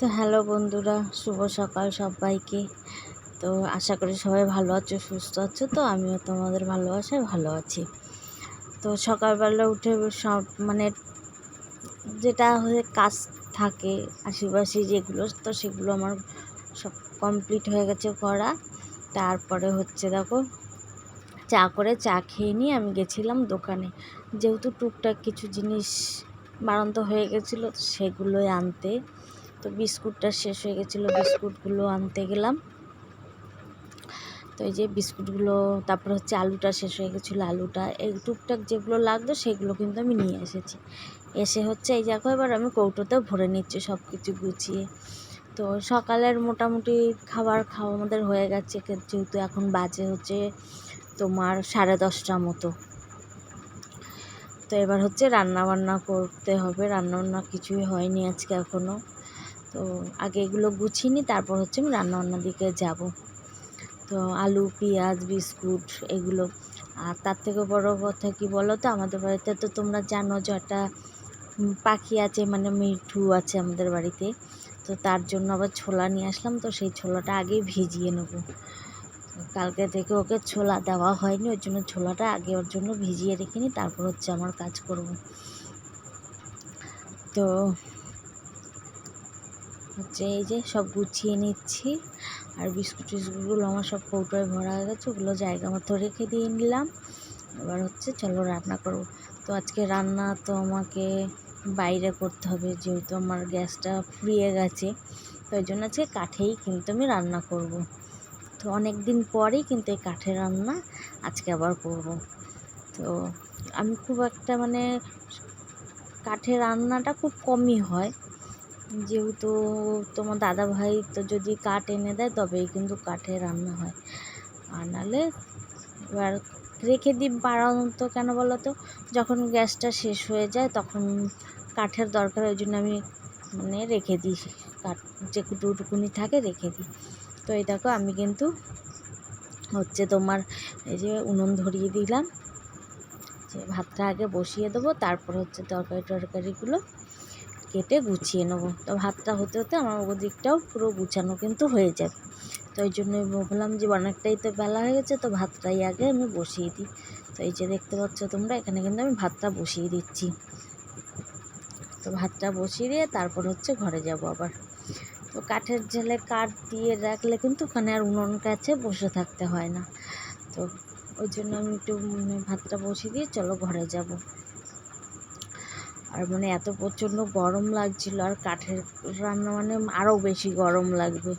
তো হ্যালো বন্ধুরা, শুভ সকাল সবাইকে। তো আশা করি সবাই ভালো আছো, সুস্থ আছো। তো আমিও তোমাদের ভালোবাসায় ভালো আছি। তো সকালবেলা উঠে সব মানে যেটা হয়ে কাজ থাকে, আশেপাশে যেগুলো, তো সেগুলো আমার সব কমপ্লিট হয়ে গেছে করা। তারপরে হচ্ছে দেখো, চা করে চা খেয়ে নিয়ে আমি গেছিলাম দোকানে। যেহেতু টুকটাক কিছু জিনিস বাড়ন্ত হয়ে গেছিল সেগুলোই আনতে। তো বিস্কুটটা শেষ হয়ে গেছিল, বিস্কুটগুলো আনতে গেলাম। তো এই যে বিস্কুটগুলো, তারপরে হচ্ছে আলুটা শেষ হয়ে গেছিল, আলুটা। এই টুকটাক যেগুলো লাগতো সেগুলো কিন্তু আমি নিয়ে এসেছি। এসে হচ্ছে এই দেখো, এবার আমি কৌটোতে ভরে নিচ্ছি সব কিছু গুছিয়ে। তো সকালের মোটামুটি খাবার খাওয়া আমাদের হয়ে গেছে যেহেতু এখন বাজে হচ্ছে তোমার সাড়ে দশটা মতো। তো এবার হচ্ছে রান্না বান্না করতে হবে রান্না বান্না কিছুই হয়নি আজকে এখনও তো আগে এগুলো গুছিয়ে নিই, তারপর হচ্ছে আমি রান্নাবান্নার দিকে যাব। তো আলু, পেঁয়াজ, বিস্কুট এগুলো। আর তার থেকে বড় কথা কি বলো তো আমাদের বাড়িতে তো তোমরা জানো যে একটা পাখি আছে মানে মিঠু আছে আমাদের বাড়িতে। তো তার জন্য আবার ছোলা নিয়ে আসলাম, তো সেই ছোলাটা আগে ভিজিয়ে নেব। কালকে থেকে ওকে ছোলা দেওয়া হয়নি ওর জন্য ছোলাটা আগে ওর জন্য ভিজিয়ে রেখে নিই, তারপর হচ্ছে আমার কাজ করব। তো হচ্ছে এই যে সব গুছিয়ে নিচ্ছি আর বিস্কুট টিস্কুটগুলো আমার সব কৌটোয় ভরা হয়ে গেছে, ওগুলো জায়গা মতো রেখে দিয়ে নিলাম এবার হচ্ছে চলো রান্না করব তো আজকে রান্না তো আমাকে বাইরে করতে হবে, যেহেতু আমার গ্যাসটা ফুরিয়ে গেছে, তো ওই জন্য আজকে কাঠেই কিন্তু আমি রান্না করব। তো অনেক দিন পরেই কিন্তু এই কাঠের রান্না আজকে আবার করব। তো আমি খুব একটা মানে কাঠের রান্নাটা খুব কমই হয় যেহেতু তোমার দাদা ভাই তো যদি কাঠ এনে দেয় তবেই কিন্তু কাঠে রান্না হয়। আর নাহলে এবার রেখে দিই বাড়ানো কেন বলো তো? যখন গ্যাসটা শেষ হয়ে যায় তখন কাঠের দরকার ওই জন্য আমি মানে রেখে দিই কাঠ, যে টুকুনি থাকে রেখে দিই। তো এই দেখো আমি কিন্তু হচ্ছে তোমার এই যে উনুন ধরিয়ে দিলাম, যে ভাতটা আগে বসিয়ে দেবো, তারপর হচ্ছে তরকারি টরকারিগুলো কেটে গুছিয়ে নেব। তো ভাতটা হতে হতে আমার ওদিকটাও পুরো গুছানো কিন্তু হয়ে যাবে। তো ওই জন্যই ভাবলাম যে অনেকটাই তো বেলা হয়ে গেছে, তো ভাতটাই আগে আমি বসিয়ে দিই। তো এই যে দেখতে পাচ্ছ তোমরা, এখানে কিন্তু আমি ভাতটা বসিয়ে দিচ্ছি। তো ভাতটা বসিয়ে দিয়ে তারপর হচ্ছে ঘরে যাব আবার। তো কাঠের ঝালে কাঠ দিয়ে রাখলে কিন্তু ওখানে আর উনুন কাছে বসে থাকতে হয় না। তো ওই জন্য আমি একটু মানে ভাতটা বসিয়ে দিয়ে চলো ঘরে যাব। আর মানে এত প্রচণ্ড গরম লাগছিল আর কাঠের রান্না মানে আরও বেশি গরম লাগবে।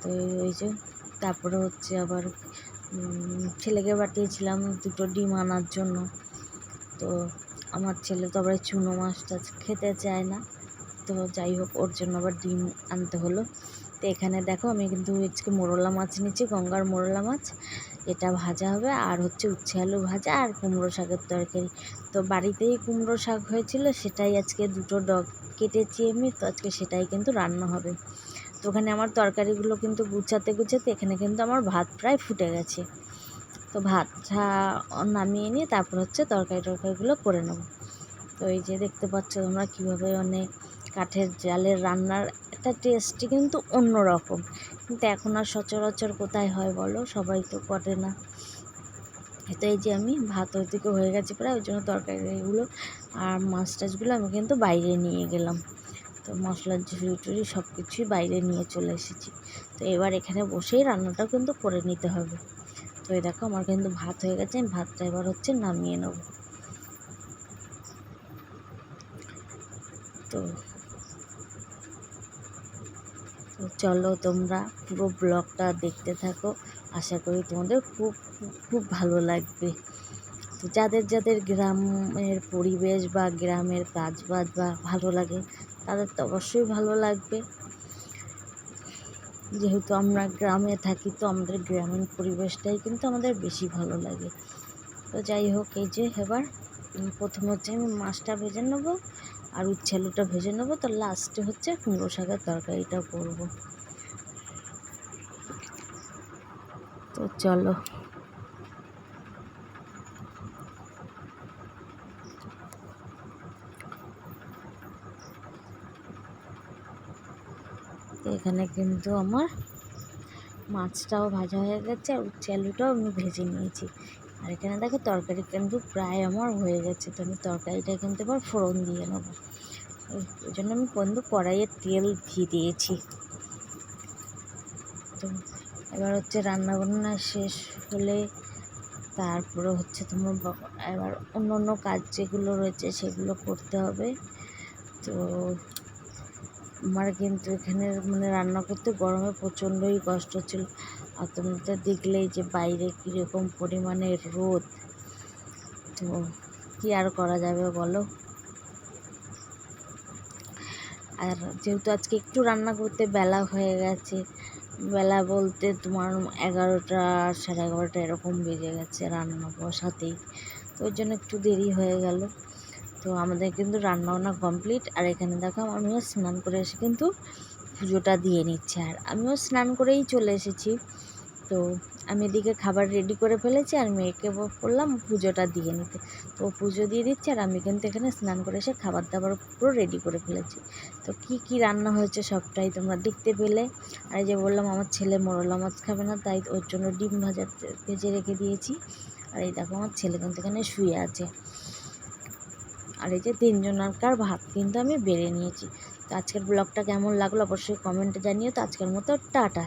তো ওই যে তারপরে হচ্ছে আবার ছেলেকে পাঠিয়েছিলাম দুটো ডিম আনার জন্য। তো আমার ছেলে তো আবার চুনো মাছটা খেতে চায় না। তো যাই হোক, ওর জন্য আবার ডিম আনতে হলো। তো এখানে দেখো আমি কিন্তু আজকে মোরলা মাছ নিচ্ছি গঙ্গার মোরলা মাছ। এটা ভাজা হবে আর হচ্ছে উচ্ছে আলু ভাজা আর কুমড়ো শাকের তরকারি। তো বাড়িতেই কুমড়ো শাক হয়েছিল, সেটাই আজকে দুটো ডগ কেটেছি আমি, তো আজকে সেটাই কিন্তু রান্না হবে। তো ওখানে আমার তরকারিগুলো কিন্তু গুছাতে গুছাতে এখানে কিন্তু আমার ভাত প্রায় ফুটে গেছে। তো ভাতটা নামিয়ে নিয়ে তারপর হচ্ছে তরকারি টরকারিগুলো করে নেব। তো এই যে দেখতে পাচ্ছ তোমরা কীভাবে অনেক কাঠের জালের রান্নার একটা টেস্টই কিন্তু অন্য রকম কিন্তু এখন আর সচরাচর কোথায় হয় বলো? সবাই তো করে না। তো এই যে আমি ভাত ওইদিকে হয়ে গেছে প্রায়, ওই জন্য তরকারিগুলো আর মাছ টাছগুলো আমি কিন্তু বাইরে নিয়ে গেলাম। তো মশলার ঝুড়ি টুড়ি সব কিছুই বাইরে নিয়ে চলে এসেছি। তো এবার এখানে বসেই রান্নাটা কিন্তু করে নিতে হবে। তো এই দেখো আমার কিন্তু ভাত হয়ে গেছে, আমি ভাতটা এবার হচ্ছে নামিয়ে নেব। তো তো চলো তোমরা পুরো ব্লগটা দেখতে থাকো। আশা করি তোমাদের খুব খুব ভালো লাগবে। তো যাদের যাদের গ্রামের পরিবেশ বা গ্রামের কাজ বাজ বা ভালো লাগে, তাদের তো অবশ্যই ভালো লাগবে। যেহেতু আমরা গ্রামে থাকি, তো আমাদের গ্রামীণ পরিবেশটাই কিন্তু আমাদের বেশি ভালো লাগে। তো যাই হোক, এই যে এবার প্রথম হচ্ছে আমি মাছটা ভেজে নেব। আর উচ্ছে আলুটা ভেজে নেব, তো লাস্টে হচ্ছে কুমড়ো শাকের তরকারিটা করব। তো চলো। তো এখানে কিন্তু আমার মাছটাও ভাজা হয়ে গেছে আর উচ্ছে আলুটাও আমি ভেজে নিয়েছি। আর এখানে দেখো তরকারি কিন্তু প্রায় আমার হয়ে গেছে, তো আমি তরকারিটা কিন্তু এবার ফোড়ন দিয়ে নেব। ওই জন্য আমি বন্ধু কড়াইয়ে তেল দিয়ে দিয়েছি। তো এবার হচ্ছে রান্না বান্না শেষ হলে তারপরে হচ্ছে তোমার এবার অন্য অন্য কাজ যেগুলো রয়েছে সেগুলো করতে হবে। তো আমার কিন্তু এখানে মানে রান্না করতে গরমে প্রচণ্ডই কষ্ট ছিল। আর তোমরা তো দেখলেই যে বাইরে কীরকম পরিমাণে রোদ। তো কী আর করা যাবে বলো? আর যেহেতু আজকে একটু রান্না করতে বেলা হয়ে গেছে, বেলা বলতে তোমার এগারোটা সাড়ে এগারোটা এরকম বেজে গেছে রান্না বসাতেই। তো ওই জন্য একটু দেরি হয়ে গেল। তো আমাদের কিন্তু রান্না বান্না কমপ্লিট আর এখানে দেখো আমিও স্নান করে এসে কিন্তু পুজোটা দিয়ে নিচ্ছে। আর আমিও স্নান করেই চলে এসেছি। তো আমি এদিকে খাবার রেডি করে ফেলেছি, আর মেয়েকে বললাম পুজোটা দিয়ে নিতে। তো পুজো দিয়ে দিচ্ছে, আর আমি কিন্তু এখানে স্নান করে এসে খাবার দাবার পুরো রেডি করে ফেলেছি। তো কি কি রান্না হয়েছে সবটাই তোমরা দেখতে পেলে। আর যে বললাম আমার ছেলে মোরলা মাছ খাবে না, তাই ওর জন্য ডিম ভাজা ভেজে রেখে দিয়েছি। আর এই দেখো আমার ছেলে কিন্তু এখানে শুয়ে আছে। আর এই যে তিনজনকার ভাত কিন্তু আমি বেড়ে নিয়েছি। তো আজকের ব্লগটা কেমন লাগল অবশ্যই কমেন্টে জানিও। তো আজকের মতো টাটা।